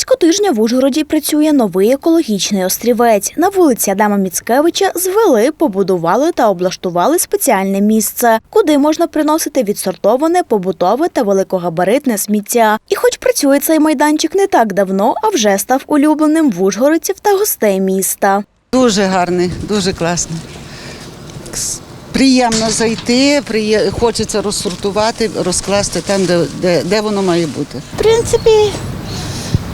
Близько тижня в Ужгороді працює новий екологічний острівець. На вулиці Адама Міцкевича звели, побудували та облаштували спеціальне місце, куди можна приносити відсортоване, побутове та великогабаритне сміття. І хоч працює цей майданчик не так давно, а вже став улюбленим в ужгородців та гостей міста. Дуже гарний, дуже класний. Приємно зайти, приє... хочеться розсортувати, розкласти там, де, де, де воно має бути. В принципі,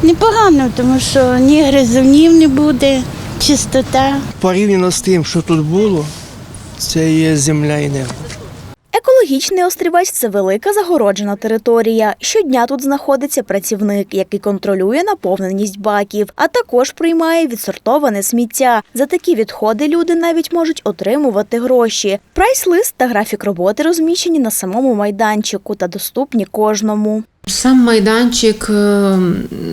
непогано, тому що ні гризунів не буде, чистота. порівняно з тим, що тут було, це є земля і небо. Екологічний острівець це велика загороджена територія. Щодня тут знаходиться працівник, який контролює наповненість баків, а також приймає відсортоване сміття. За такі відходи люди навіть можуть отримувати гроші. Прайс-лист та графік роботи розміщені на самому майданчику та доступні кожному. Сам майданчик е,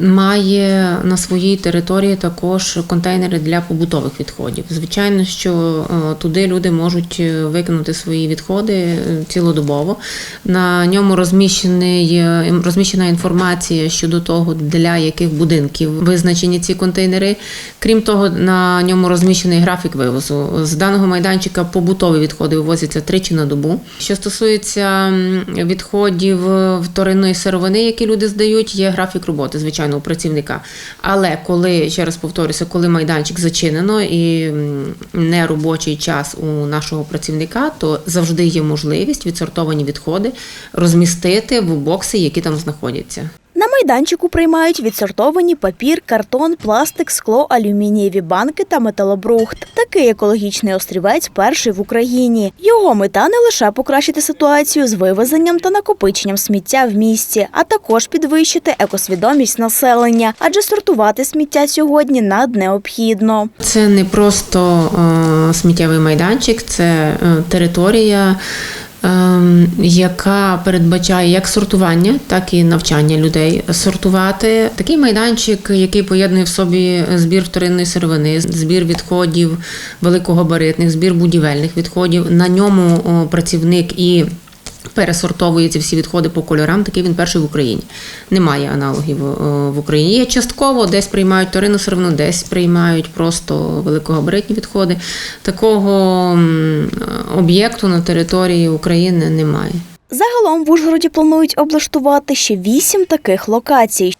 має на своїй території також контейнери для побутових відходів. Звичайно, що е, туди люди можуть е, викинути свої відходи цілодобово. На ньому розміщений, розміщена інформація щодо того, для яких будинків визначені ці контейнери. Крім того, на ньому розміщений графік вивозу. З даного майданчика побутові відходи вивозяться тричі на добу. Що стосується відходів вторинної сировини, які люди здають, є графік роботи, звичайно, у працівника. Але коли, ще раз повторюся, коли майданчик зачинено і не робочий час у нашого працівника, то завжди є можливість відсортовані відходи розмістити в бокси, які там знаходяться. На майданчику приймають відсортовані папір, картон, пластик, скло, алюмінієві банки та металобрухт. Такий екологічний острівець перший в Україні. Його мета не лише покращити ситуацію з вивезенням та накопиченням сміття в місті, а також підвищити екосвідомість населення, адже сортувати сміття сьогодні над необхідно. Це не просто е, сміттєвий майданчик, це е, територія, яка передбачає як сортування, так і навчання людей сортувати. Такий майданчик, який поєднує в собі збір вторинної сировини, збір відходів великогабаритних, збір будівельних відходів. На ньому працівник і пересортовує ці всі відходи по кольорам. Такий він перший в Україні. Немає аналогів е, в Україні. Є частково, десь приймають вторинну сировину, десь приймають просто великогабаритні відходи. Такого об'єкту на території України немає. Загалом в Ужгороді планують облаштувати ще вісім таких локацій.